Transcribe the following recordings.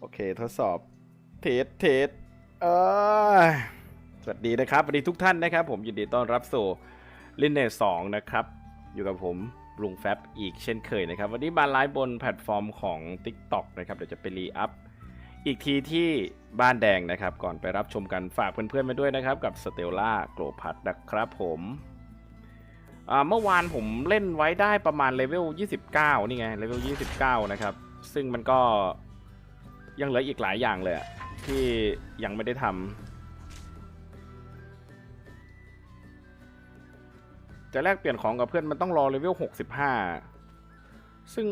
โอเคทดสอบเทสเทสเออสวัสดีนะครับสวัสดีทุกท่านนะครับ ผมยินดีต้อนรับสู่ลินเนสองนะครับ อยู่กับผมลุงแฟบอีกเช่นเคยนะครับ วันนี้มาไลฟ์บนแพลตฟอร์มของ TikTok นะครับ เดี๋ยวจะไปรีอัพอีกทีที่บ้านแดงนะครับ ก่อนไปรับชมกันฝากเพื่อนๆมาด้วยนะครับ กับสเตลล่าโกลพัทนะครับผมเมื่อวานผมเล่นไว้ได้ประมาณเลเวล 29 นี่ไงเลเวล 29 นะครับ ซึ่งมันก็ ยังเหลืออีกหลายอย่างเลยอะที่ยังไม่ได้ทำจะแลกเปลี่ยนของกับเพื่อนมันต้องรอเลเวล65 ซึ่ง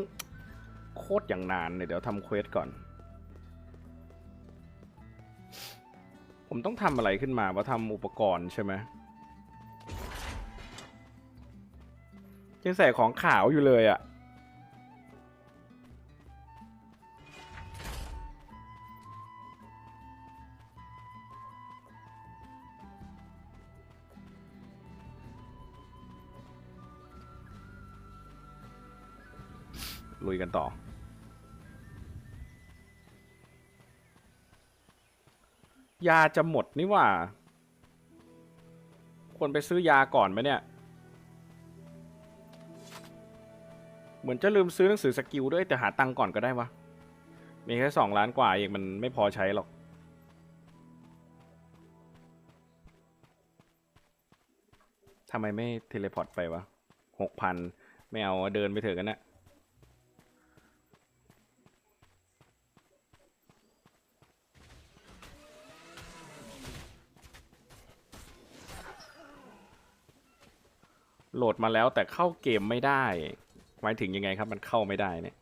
โคตรอย่างนานเนี่ยเดี๋ยวทำเควสก่อน ผมต้องทำอะไรขึ้นมาว่าทำอุปกรณ์ใช่ไหมยังใส่ของขาวอยู่เลยอะ่ะ ลุยกันต่อ ยาจะหมดนี่ว่า ควรไปซื้อยาก่อนไหมเนี่ย เหมือนจะลืมซื้อหนังสือสกิลด้วยแต่หาตังก่อนก็ได้วะ มีแค่สองล้านกว่าเองมันไม่พอใช้หรอกทำไมไม่เทเลพอร์ตไปวะหกพันไม่เอาเดินไปเถอะกันนะ โหลดมาแล้วแต่เข้าเกมไม่ได้ หมายถึงยังไงครับ มันเข้าไม่ได้เนี่ย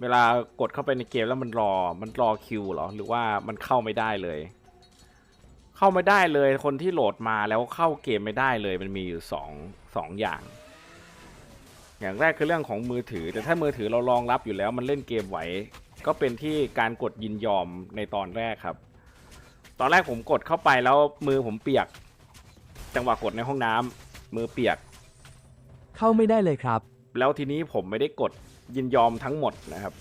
เวลากดเข้าไปในเกมแล้วมันรอ มันรอคิวเหรอ หรือว่ามันเข้าไม่ได้เลย เข้าไม่ได้เลย คนที่โหลดมาแล้วเข้าเกมไม่ได้เลย มันมีอยู่สองสองอย่าง อย่างแรกคือเรื่องของมือถือ แต่ถ้ามือถือเรารองรับอยู่แล้ว มันเล่นเกมไหว ก็เป็นที่การกดยินยอมในตอนแรกครับ ตอนแรกผมกดเข้าไปแล้วมือผมเปียกจังหวะกดในห้องน้ำ มือเปียก เข้าไม่ได้เลยครับ แล้วทีนี้ผมไม่ได้กดยินยอมทั้งหมดนะครับ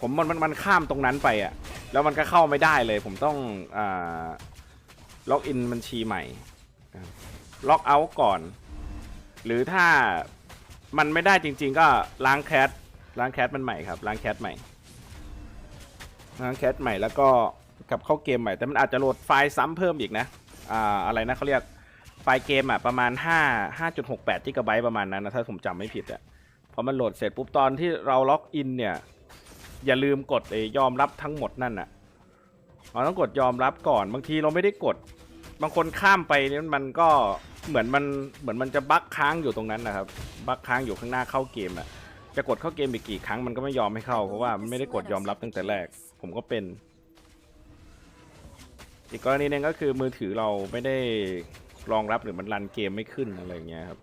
ผมมันมันมันข้ามตรงนั้นไปอะ่ะแล้วมันก็เข้าไม่ได้เลย ผมต้องอ่าล็อกอินบัญชีใหม่ล็อกเอาท์ก่อน หรือถ้ามันไม่ได้จริง ๆ ก็ล้างแคสล้างแคสมันใหม่ครับ ล้างแคสใหม่ ล้างแคสใหม่แล้วก็กลับเข้าเกมใหม่ แต่มันอาจจะโหลดไฟล์ซ้ำเพิ่มอีกนะ อ่าอะไรนะเขาเรียก ไฟล์เกมอะประมาณ 5 5.68กิกะไบต์ประมาณนั้นนะถ้าผมจำไม่ผิดอะพอมันโหลดเสร็จปุ๊บตอนที่เราล็อกอินเนี่ย อย่าลืมกดไอ้ยอมรับทั้งหมดนั่นอะเราต้องกดยอมรับก่อน บางทีเราไม่ได้กด บางคนข้ามไปนี่มันก็เหมือนมันเหมือนมันจะบั๊กค้างอยู่ตรงนั้นนะครับบั๊กค้างอยู่ข้างหน้าเข้าเกมอะจะกดเข้าเกมอีกกี่ครั้งมันก็ไม่ยอมให้เข้าเพราะว่าไม่ได้กดยอมรับตั้งแต่แรก ผมก็เป็น อีกกรณีหนึงก็คือมือถือเราไม่ได้ รองรับหรือมันรันเกมไม่ขึ้นอะไรอย่างเงี้ยครับ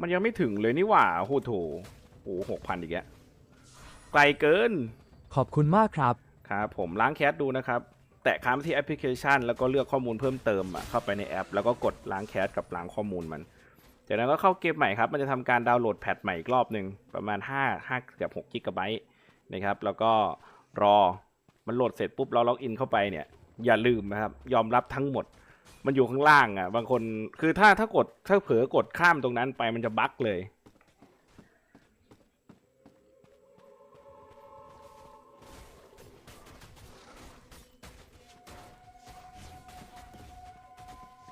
มันยังไม่ถึงเลยนี่หว่าโหโถโอ้หกพันอีกแล้วไกลเกิน ขอบคุณมากครับ ครับ ผมล้างแคสดูนะครับ แตะค้างที่แอปพลิเคชัน แล้วก็เลือกข้อมูลเพิ่มเติมอะเข้าไปในแอป แล้วก็กดล้างแคสกับล้างข้อมูลมัน จากนั้นก็เข้าเกมใหม่ครับ มันจะทำการดาวน์โหลดแพทใหม่อีกรอบหนึ่งประมาณ 5 5เกือบ6กิกะไบต์นะครับ แล้วก็รอมันโหลดเสร็จปุ๊บเราล็อกอินเข้าไปเนี่ย อย่าลืมนะครับ ยอมรับทั้งหมด มันอยู่ข้างล่างอะ บางคนคือถ้าถ้ากดถ้าเผลอกดข้ามตรงนั้นไปมันจะบั๊กเลย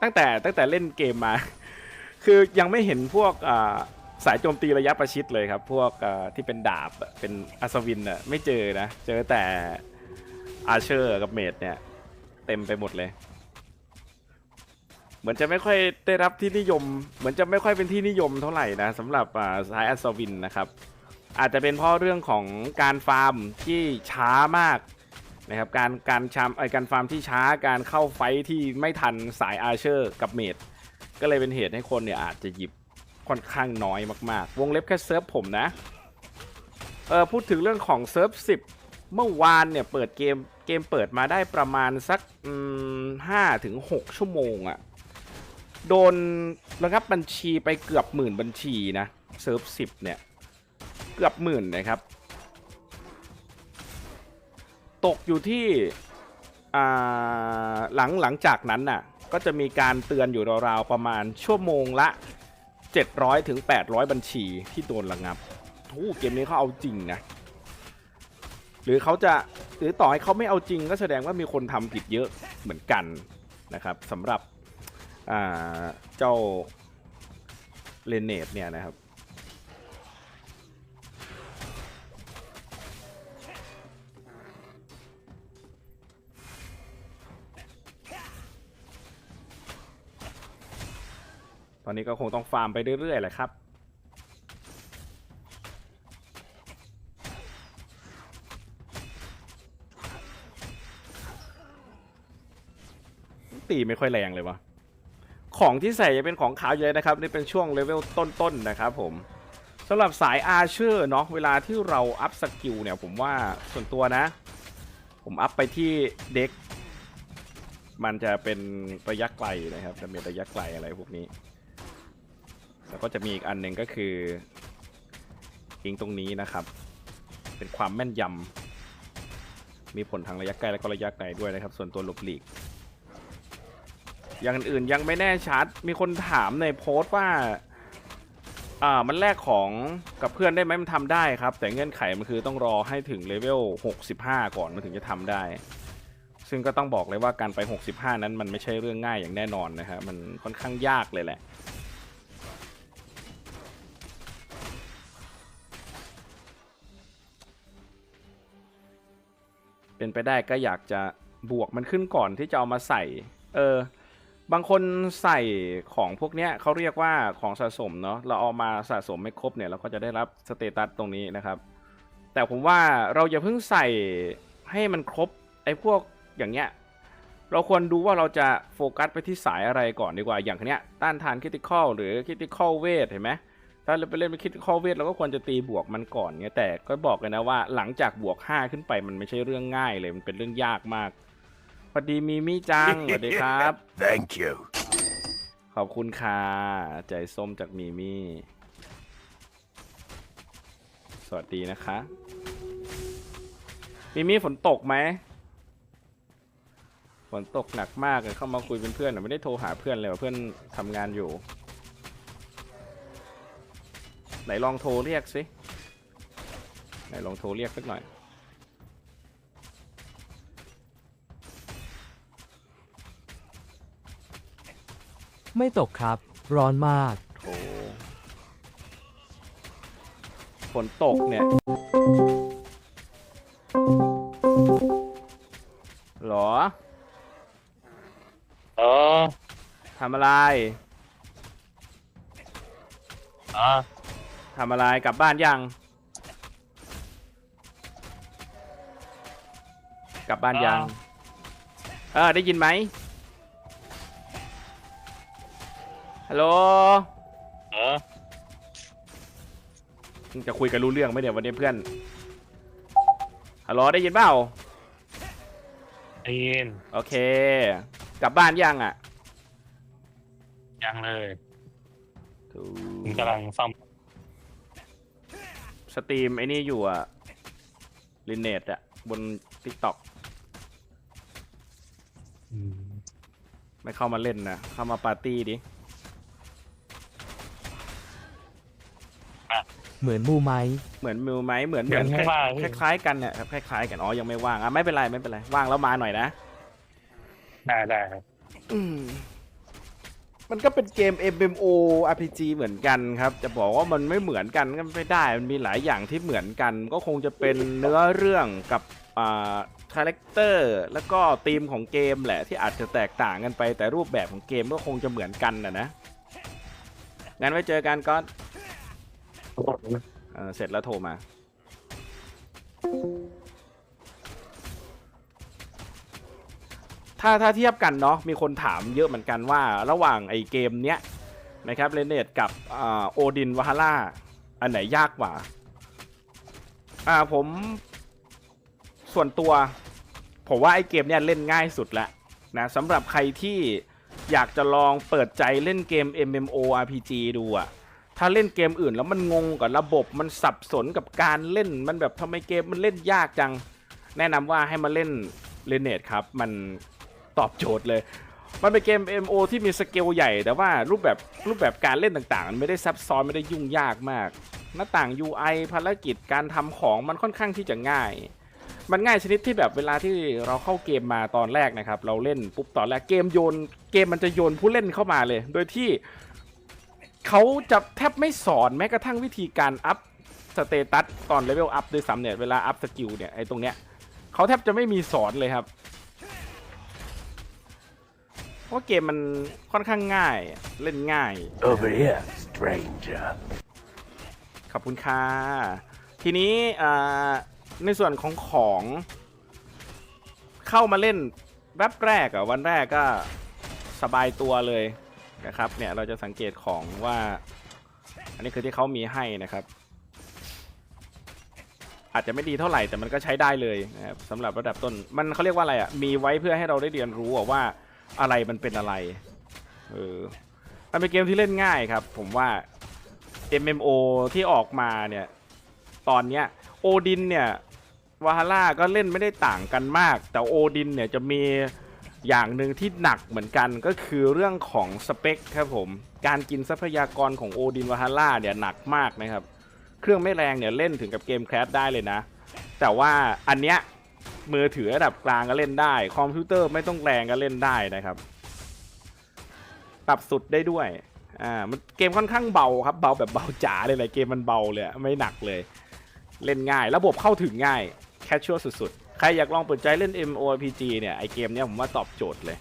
ตั้งแต่ตั้งแต่เล่นเกมมา คือยังไม่เห็นพวกอ่าสายโจมตีระยะประชิดเลยครับ พวกอ่าที่เป็นดาบอะเป็นอัศวินอะไม่เจอนะ เจอแต่อาเชอร์กับเมดเนี่ย เต็มไปหมดเลย เหมือนจะไม่ค่อยได้รับที่นิยม เหมือนจะไม่ค่อยเป็นที่นิยมเท่าไหร่นะสำหรับอ่าสายอัศวินนะครับ อาจจะเป็นเพราะเรื่องของการฟาร์มที่ช้ามากนะครับการการชามไอการฟาร์มที่ช้าการเข้าไฟท์ที่ไม่ทันสายอาเชอร์กับเมด ก็เลยเป็นเหตุให้คนเนี่ยอาจจะหยิบค่อนข้างน้อยมากๆ วงเล็บแค่เซิร์ฟผมนะ เออพูดถึงเรื่องของเซิร์ฟ10เมื่อวานเนี่ยเปิดเกมเกมเปิดมาได้ประมาณสักห้าถึงหกชั่วโมงอะโดนระงับบัญชีไปเกือบหมื่นบัญชีนะเซิร์ฟสิบเนี่ย เกือบหมื่นนะครับ ตกอยู่ที่อ่าหลังหลังจากนั้นน่ะ ก็จะมีการเตือนอยู่ราวๆประมาณชั่วโมงละ 700ถึง800 บัญชีที่โดนระงับทู้เกมนี้เขาเอาจริงนะ หรือเขาจะหรือต่อให้เขาไม่เอาจริงก็แสดงว่ามีคนทำผิดเยอะเหมือนกันนะครับสำหรับเจ้าเลนเนตเนี่ยนะครับ ตอนนี้ก็คงต้องฟาร์มไปเรื่อยๆแหละครับ ตีไม่ค่อยแรงเลยวะของที่ใส่จะเป็นของขาวอยู่เลยนะครับ นี่เป็นช่วงเลเวลต้นๆนะครับผมสำหรับสายอาเชอร์เนาะเวลาที่เราอัพสกิลเนี่ยผมว่าส่วนตัวนะ ผมอัพไปที่เด็กมันจะเป็นระยะไกลนะครับจะมีระยะไกลอะไรพวกนี้ แล้วก็จะมีอีกอันหนึ่งก็คืออิงตรงนี้นะครับ เป็นความแม่นยำมีผลทางระยะไกลและก็ระยะไกลด้วยนะครับ ส่วนตัวหลบหลีก อย่างอื่นยังไม่แน่ชัด มีคนถามในโพสต์ว่าอ่ามันแลกของกับเพื่อนได้ไหมมันทำได้ครับ แต่เงื่อนไขมันคือต้องรอให้ถึงเลเวล 65 ก่อนมันถึงจะทำได้ ซึ่งก็ต้องบอกเลยว่าการไป 65 นั้นมันไม่ใช่เรื่องง่ายอย่างแน่นอนนะครับมันค่อนข้างยากเลยแหละ เป็นไปได้ก็อยากจะบวกมันขึ้นก่อนที่จะเอามาใส่ เออ บางคนใส่ของพวกเนี้ยเขาเรียกว่าของสะสมเนาะ เราเอามาสะสมไม่ครบเนี่ยเราก็จะได้รับสเตตัสตรงนี้นะครับ แต่ผมว่าเราอย่าเพิ่งใส่ให้มันครบไอ้พวกอย่างเงี้ย เราควรดูว่าเราจะโฟกัสไปที่สายอะไรก่อนดีกว่า อย่างเนี้ยต้านทานคริติคอลหรือคริติคอลเวทเห็นไหม ถ้าเราไปเล่นเป็นคริติคอลเวทเราก็ควรจะตีบวกมันก่อนเงี้ยแต่ก็บอกเลยนะว่าหลังจากบวก 5 ขึ้นไปมันไม่ใช่เรื่องง่ายเลยมันเป็นเรื่องยากมากพอดีมีมี่จังสวัสดีครับ Thank you. ขอบคุณค่ะใจส้มจากมีมี่สวัสดีนะคะ มีมี่ฝนตกไหมฝนตกหนักมากเลยเข้ามาคุยเป็นเพื่อนแต่ไม่ได้โทรหาเพื่อนเลยว่าเพื่อนทำงานอยู่ ไหนลองโทรเรียกสิไหนลองโทรเรียกสักหน่อย ไม่ตกครับ ร้อนมาก โถฝนตกเนี่ยหรอเออทำอะไร อะ ทำอะไรกลับบ้านยัง กลับบ้านยัง เออได้ยินไหมฮัลโหลเออมึงจะคุยกันรู้เรื่องไหมเนี่ยวันนี้เพื่อนฮัลโหลได้ยินเปล่าได้ยินโอเค กลับบ้านยังอะยังเลยถูผมกำลังซ่อม สตรีมไอ้นี่อยู่อะลินเนตอะบน t ิ k t o k อืมไม่เข้ามาเล่นนะเข้ามาปาร์ตี้ดิเหมือนมูไหมเหมือนมิวไหมเหมือนเหเดี๋มืยอวนไม่ว่าคล้ายๆกันเนี่ยครับคล้ายๆกันอ๋อยังไม่ว่างอะไม่เป็นไรไม่เป็นไรว่างแล้วมาหน่อยนะ ได้ได้ครับอื มมันก็เป็นเกม MMO RPG เหมือนกันครับ จะบอกว่ามันไม่เหมือนกันก็ไม่ได้ มันมีหลายอย่างที่เหมือนกัน ก็คงจะเป็นเนื้อเรื่องกับอ่าคาแรคเตอร์แล้วก็ธีมของเกมแหละที่อาจจะแตกต่างกันไป แต่รูปแบบของเกมก็คงจะเหมือนกันนะนะงั้นไว้เจอกันก็เออเสร็จแล้วโทรมา ถ้าถ้าเทียบกันเนาะมีคนถามเยอะเหมือนกันว่าระหว่างไอเกมเนี้ยนะครับเรเนตกับโอดินวาฮาร่าอันไหนยากกว่าอ่าผมส่วนตัว ผมว่าไอเกมเนี้ยเล่นง่ายสุดแล้วนะสำหรับใครที่อยากจะลองเปิดใจเล่นเกม MMORPG ดูอะถ้าเล่นเกมอื่นแล้วมันงงกับระบบมันสับสนกับการเล่นมันแบบทำไมเกมมันเล่นยากจัง แนะนำว่าให้มาเล่นเลเนตครับ มัน ตอบโจทย์เลย มันเป็นเกม MMO ที่มีสเกลใหญ่ แต่ว่ารูปแบบรูปแบบการเล่นต่างๆ มันไม่ได้ซับซ้อนไม่ได้ยุ่งยากมาก หน้าต่าง UI ภารกิจการทำของมันค่อนข้างที่จะง่าย มันง่ายชนิดที่แบบเวลาที่เราเข้าเกมมาตอนแรกนะครับ เราเล่นปุ๊บตอนแรกเกมโยน เกมมันจะโยนผู้เล่นเข้ามาเลย โดยที่เขาจะแทบไม่สอนแม้กระทั่งวิธีการอัพสเตตัสตอนเลเวลอัพด้วยซ้ำเนี่ยเวลาอัพสกิลเนี่ยไอ้ตรงเนี้ยเขาแทบจะไม่มีสอนเลยครับ เพราะเกมมันค่อนข้างง่ายเล่นง่าย Over here, stranger. ขอบคุณค่ะทีนี้อ่าในส่วนของของ เข้ามาเล่นแวบแรกอะวันแรกก็สบายตัวเลยนะครับ เนี่ยเราจะสังเกตของว่า อันนี้คือที่เขามีให้นะครับ อาจจะไม่ดีเท่าไหร่แต่มันก็ใช้ได้เลยนะครับสำหรับระดับต้นมันเขาเรียกว่าอะไรอะมีไว้เพื่อให้เราได้เรียนรู้อะว่า อะไรมันเป็นอะไร เออมันเป็นเกมที่เล่นง่ายครับ ผมว่า MMO ที่ออกมาเนี่ย ตอนเนี้ยโอดินเนี่ยวาฮาร่าก็เล่นไม่ได้ต่างกันมาก แต่โอดินเนี่ยจะมีอย่างหนึ่งที่หนักเหมือนกันก็คือเรื่องของสเปคครับผม การกินทรัพยากรของโอดินวาฮาร่าเนี่ยหนักมากนะครับ เครื่องไม่แรงเนี่ยเล่นถึงกับเกมแคสได้เลยนะ แต่ว่าอันเนี้ย มือถือระดับกลางก็เล่นได้ คอมพิวเตอร์ไม่ต้องแรงก็เล่นได้นะครับ ปรับสุดได้ด้วย อ่า มันเกมค่อนข้างเบาครับ เบาแบบเบาจ๋าเลยเลยเกมมันเบาเลยไม่หนักเลย เล่นง่าย ระบบเข้าถึงง่าย แคชชัวสุดๆ ใครอยากลองเปิดใจเล่น MORPG เนี่ยไอเกมเนี้ยผมว่าตอบโจทย์เลย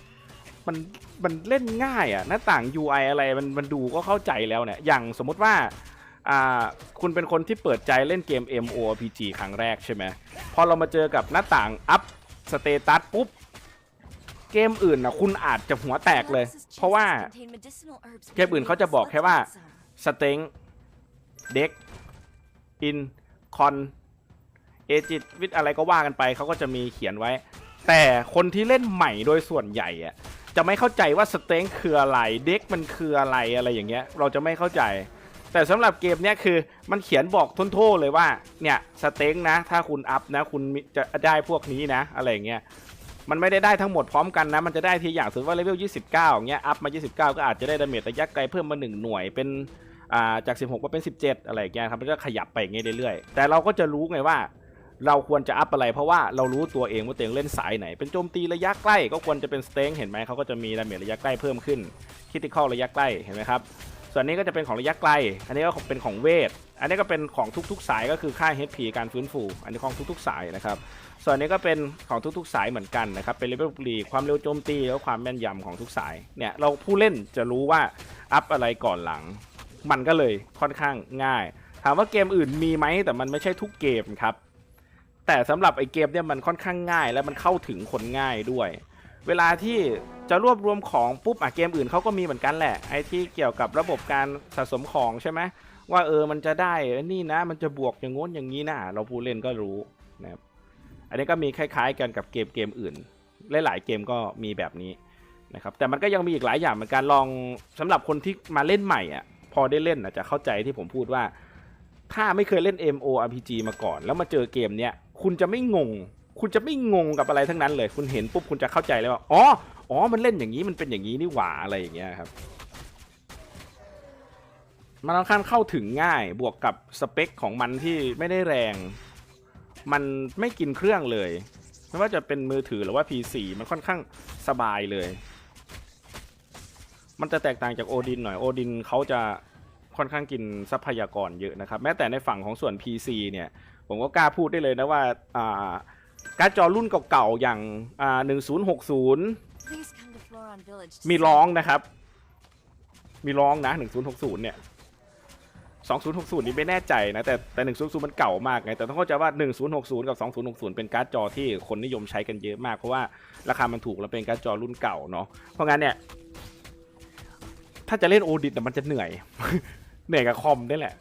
มันมันเล่นง่ายอะหน้าต่าง UI อะไรมันมันดูก็เข้าใจแล้วเนี่ย อย่างสมมติว่า อ่าคุณเป็นคนที่เปิดใจเล่นเกม MO RPG ครั้งแรกใช่ไหมพอเรามาเจอกับหน้าต่างอัพสเตตัสปุ๊บเกมอื่นนะคุณอาจจะหัวแตกเลย เพราะว่าเกมอื่นเขาจะบอกแค่ว่าสเต็งเด็กอินคอนเอจิตวิทอะไรก็ว่ากันไปเขาก็จะมีเขียนไว้ แต่คนที่เล่นใหม่โดยส่วนใหญ่อะจะไม่เข้าใจว่าสเต็งคืออะไรเด็กมันคืออะไรอะไรอย่างเงี้ย เราจะไม่เข้าใจ แต่สำหรับเกมเนี้ยคือมันเขียนบอกทุนโทษเลยว่าเนี่ยสเต็งนะ ถ้าคุณอัพนะ คุณจะได้พวกนี้นะ อะไรเงี้ยมันไม่ได้ได้ทั้งหมดพร้อมกันนะ มันจะได้ทีอย่างสมมติว่าเลเวล 29อย่างเงี้ย อัพมา 29 ก็อาจจะได้ดาเมจระยะไกลเพิ่มมา 1 หน่วยเป็นอ่าจาก 16มาเป็น 17 อะไรอย่างเงี้ยครับ มันก็ขยับไปอย่างเงี้ยเรื่อยๆ แต่เราก็จะรู้ไงว่า เราควรจะอัพอะไร เพราะว่าเรารู้ตัวเองว่าตัวเองเล่นสายไหน เป็นโจมตีระยะใกล้ก็ควรจะเป็นสเต็งเห็นไหมเขาก็จะมีดาเมจระยะใกล้เพิ่มขึ้นคิติคอลระยะใกล้ เห็นไหมครับ ส่วนนี้ก็จะเป็นของระยะไกล อันนี้ก็เป็นของเวท อันนี้ก็เป็นของทุกๆ สายก็คือค่า HP การฟื้นฟู อันนี้ของทุกๆ สายนะครับ ส่วนนี้ก็เป็นของทุกๆ สายเหมือนกันนะครับ เป็นเลเวลปรีความเร็วโจมตีแล้วความแม่นยำของทุกสาย เนี่ยเราผู้เล่นจะรู้ว่าอัพอะไรก่อนหลัง มันก็เลยค่อนข้างง่าย ถามว่าเกมอื่นมีไหมแต่มันไม่ใช่ทุกเกมครับ แต่สำหรับไอเกมเนี่ยมันค่อนข้างง่าย และมันเข้าถึงคนง่ายด้วย เวลาที่จะรวบรวมของปุ๊บอะเกมอื่นเขาก็มีเหมือนกันแหละไอ้ที่เกี่ยวกับระบบการสะสมของใช่ไหมว่าเออมันจะได้นี่นะ มันจะบวกอย่างง้นอย่างนี้นะเราผู้เล่นก็รู้นะครับอันนี้ก็มีคล้าย ๆ กันกับเกมเกมอื่นหลายๆเกมก็มีแบบนี้นะครับแต่มันก็ยังมีอีกหลายอย่างเหมือนกันลองสำหรับคนที่มาเล่นใหม่อะพอได้เล่นอาจจะเข้าใจที่ผมพูดว่า ถ้าไม่เคยเล่น MORPG มาก่อน แล้วมาเจอเกมเนี้ยคุณจะไม่งง คุณจะไม่งงกับอะไรทั้งนั้นเลย คุณเห็นปุ๊บคุณจะเข้าใจเลยว่าอ๋ออ๋อมันเล่นอย่างนี้มันเป็นอย่างนี้นี่หว่าอะไรอย่างเงี้ยครับ มันค่อนข้างเข้าถึงง่ายบวกกับสเปคของมันที่ไม่ได้แรง มันไม่กินเครื่องเลย ไม่ว่าจะเป็นมือถือหรือว่า PC มันค่อนข้างสบายเลย มันจะแตกต่างจากโอดินหน่อยโอดินเขาจะค่อนข้างกินทรัพยากรเยอะนะครับ แม้แต่ในฝั่งของส่วน PC เนี่ย ผมก็กล้าพูดได้เลยนะว่าอ่า การ์ดจอรุ่นเก่าๆ อย่างอ่า1060 มีร้องนะครับ มีร้องนะ 1060 เนี่ย 2060 นี่ไม่แน่ใจนะ แต่แต่ 1060 มันเก่ามากไง แต่ต้องเข้าใจว่า 1060 กับ 2060 เป็นการ์ดจอที่คนนิยมใช้กันเยอะมาก เพราะว่าราคามันถูกแล้วเป็นการ์ดจอรุ่นเก่าเนาะ เพราะงั้นเนี่ย ถ้าจะเล่นโอดิตมันจะเหนื่อย เหนื่อยกับคอมนี่แหละ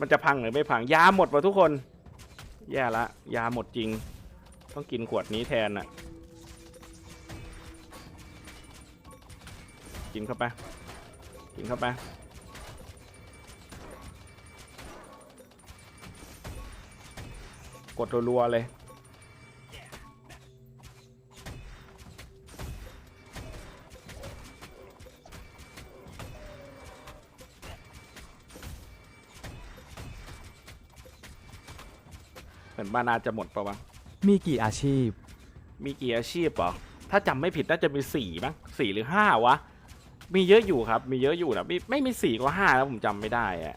มันจะพังหรือไม่พัง ยาหมดว่ะทุกคน แย่ละ ยาหมดจริง ต้องกินขวดนี้แทนอะกินเข้าไป กินเข้าไป กดรัวๆเลยเหมือนบานาจะหมดปะวะ มีกี่อาชีพ มีกี่อาชีพเหรอถ้าจำไม่ผิดน่าจะมีสี่มั้งสี่หรือห้าวะ มีเยอะอยู่ครับ มีเยอะอยู่นะไม่ไม่มีสี่ก็ห้าแล้วผมจำไม่ได้อะ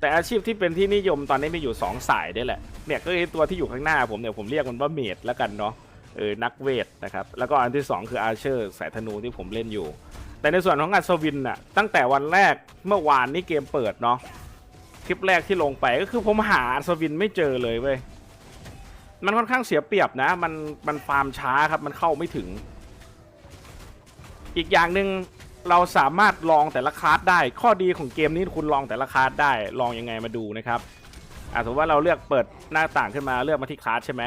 แต่อาชีพที่เป็นที่นิยมตอนนี้มีอยู่สองสายได้แหละเนี่ยก็คือตัวที่อยู่ข้างหน้าผมเนี่ยผมเรียกมันว่าเมดแล้วกันเนาะเออนักเวทนะครับแล้วก็อันที่สองคืออาเชอร์สายธนูที่ผมเล่นอยู่ แต่ในส่วนของอัศวินน่ะตั้งแต่วันแรกเมื่อวานนี้เกมเปิดเนาะคลิปแรกที่ลงไปก็คือผมหาอัศวินไม่เจอเลยเว้ย มันค่อนข้างเสียเปรียบนะ มันมันฟาร์มช้าครับ มันเข้าไม่ถึง อีกอย่างหนึ่งเราสามารถลองแต่ละคลาสได้ ข้อดีของเกมนี้คุณลองแต่ละคลาสได้ ลองยังไงมาดูนะครับอะสมมติว่าเราเลือกเปิดหน้าต่างขึ้นมาเลือกมาที่คลาสใช่ไหม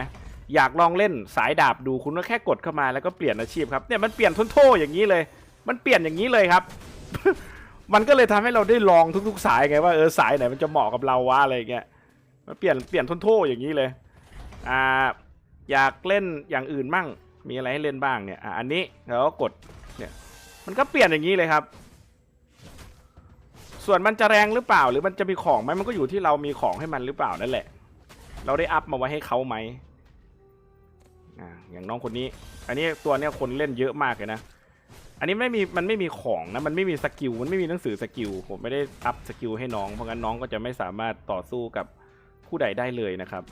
อยากลองเล่นสายดาบดูคุณก็แค่กดเข้ามาแล้วก็เปลี่ยนอาชีพครับเนี่ยมันเปลี่ยนทุ่นโทอย่างนี้เลย มันเปลี่ยนอย่างนี้เลยครับ มันก็เลยทำให้เราได้ลองทุก ๆ สายไงว่าเออสายไหนมันจะเหมาะกับเราวะอะไรเงี้ยมันเปลี่ยนเปลี่ยนทุ่นโทอย่างนี้เลย อ่าอยากเล่นอย่างอื่นมั่ง มีอะไรให้เล่นบ้างเนี่ยอะอันนี้เราก็กดเนี่ยมันก็เปลี่ยนอย่างนี้เลยครับ ส่วนมันจะแรงหรือเปล่า หรือมันจะมีของไหมมันก็อยู่ที่เรามีของให้มันหรือเปล่านั่นแหละ เราได้อัพมาไว้ให้เขาไหมอ่าอย่างน้องคนนี้ อันนี้ตัวเนี้ยคนเล่นเยอะมากเลยนะอันนี้ไม่มีมันไม่มีของนะมันไม่มีสกิลมันไม่มีหนังสือสกิลผมไม่ได้อัพสกิลให้น้องเพราะงั้นน้องก็จะไม่สามารถต่อสู้กับ ผู้ใดได้เลยนะครับ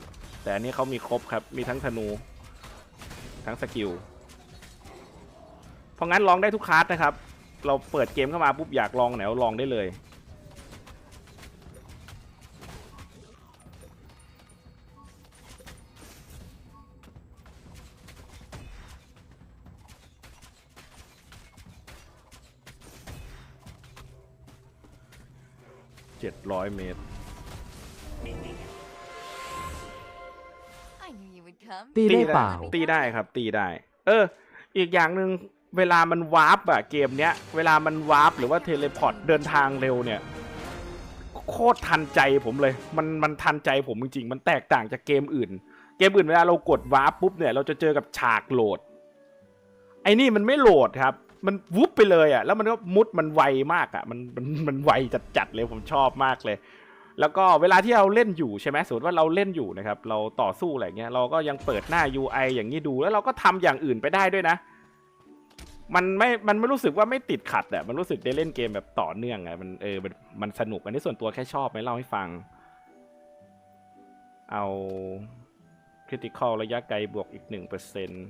แต่อันนี้เขามีครบครับ มีทั้งธนู ทั้งสกิล เพราะงั้นลองได้ทุกคลาสนะครับ เราเปิดเกมเข้ามาปุ๊บอยากลองไหนลองได้เลยเจ็ดร้อยเมตร ตีได้เปล่า ตีได้ครับ ตีได้ เออ อีกอย่างหนึ่งเวลามันวาร์ปอะเกมเนี้ย เวลามันวาร์ปหรือว่าเทเลพอร์ตเดินทางเร็วเนี่ย โคตรทันใจผมเลย มันมันทันใจผมจริงๆ มันแตกต่างจากเกมอื่น เกมอื่นเวลาเรากดวาร์ปปุ๊บเนี่ย เราจะเจอกับฉากโหลด ไอ้นี่มันไม่โหลดครับ มันวุบไปเลยอะแล้วมันก็มุดมันไวมากอะมันมันมันไวจัดๆเลยผมชอบมากเลย แล้วก็เวลาที่เราเล่นอยู่ใช่ไหมสมมติว่าเราเล่นอยู่นะครับ เราต่อสู้อะไรเงี้ย เราก็ยังเปิดหน้า UI อย่างนี้ดูแล้วเราก็ทำอย่างอื่นไปได้ด้วยนะ มันไม่ มันไม่รู้สึกว่าไม่ติดขัดอะมันรู้สึกได้เล่นเกมแบบต่อเนื่องอะมันเออมันมันสนุก อันนี้ส่วนตัวแค่ชอบไหมเล่าให้ฟัง เอา critical ระยะไกลบวกอีกหนึ่งเปอร์เซ็นต์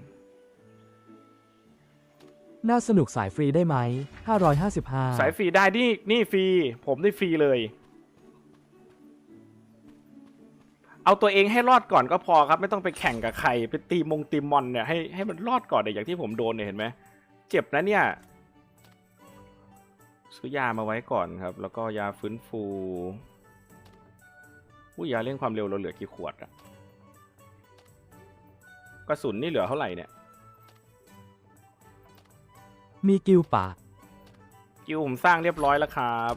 น่าสนุกสายฟรีได้ไหม555 สายฟรีได้นี่นี่ฟรี ผมได้ฟรีเลย เอาตัวเองให้รอดก่อนก็พอครับ ไม่ต้องไปแข่งกับใครไปตีมงตีมอนเนี่ยให้ให้มันรอดก่อนเนี่ยอย่างที่ผมโดนเนี่ยเห็นไหมเจ็บนะเนี่ยซื้อยามาไว้ก่อนครับ แล้วก็ยาฟื้นฟูอุ้ยยาเร่งความเร็วเราเหลือกี่ขวดอะกระสุนนี่เหลือเท่าไหร่เนี่ย มีกิลปากกิลผมสร้างเรียบร้อยแล้วครับ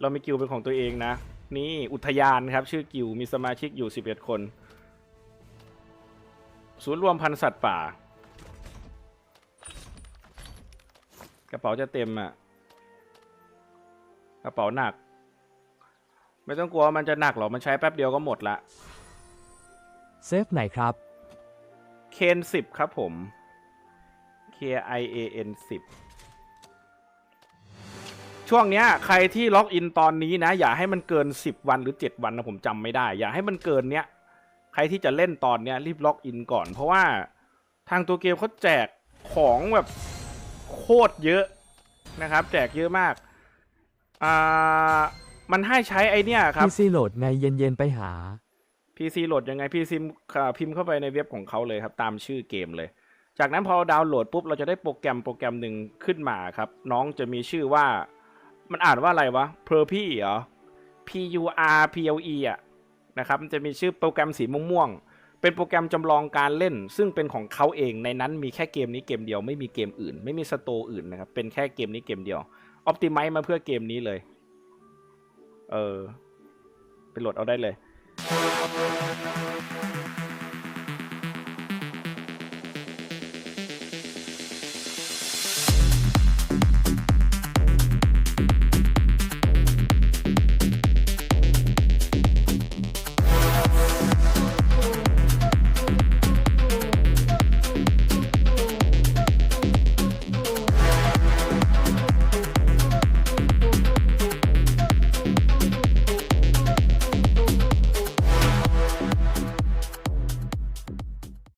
เรามีกิลเป็นของตัวเองนะ นี่อุทยานครับ ชื่อกิลมีสมาชิกอยู่ 11 คน ศูนย์รวมพันธุ์สัตว์ป่า กระเป๋าจะเต็มอะ กระเป๋าหนัก ไม่ต้องกลัวมันจะหนักหรอกมันใช้แป๊บเดียวก็หมดละเซฟไหนครับ เคนสิบครับผม K I A N สิบ ช่วงเนี้ยใครที่ล็อกอินตอนนี้นะ อย่าให้มันเกิน 10 วันหรือ 7 วันนะผมจำไม่ได้ อย่าให้มันเกินเนี้ยใครที่จะเล่นตอนเนี้ยรีบล็อกอินก่อน เพราะว่าทางตัวเกมเขาแจกของแบบโคตรเยอะนะครับ แจกเยอะมากอ่ามันให้ใช้ไอเนี้ยครับ PC โหลดไงเย็นๆไปหา PC โหลดยังไง PC อ่าพิมพ์เข้าไปในเว็บของเขาเลยครับ ตามชื่อเกมเลย จากนั้นพอเราดาวน์โหลดปุ๊บเราจะได้โปรแกรมโปรแกรมหนึ่งขึ้นมาครับ น้องจะมีชื่อว่า มันอ่านว่าอะไรวะ p r p เหรอ P U R P L E อะนะครับมันจะมีชื่อโปรแกรมสีม่วงๆเป็นโปรแกรมจำลองการเล่น ซึ่งเป็นของเขาเองในนั้นมีแค่เกมนี้เกมเดียวไม่มีเกมอื่น ไม่มีสโตร์อื่นนะครับ เป็นแค่เกมนี้เกมเดียวออ t ติไม e มาเพื่อเกมนี้เลย เออไปโหลดเอาได้เลย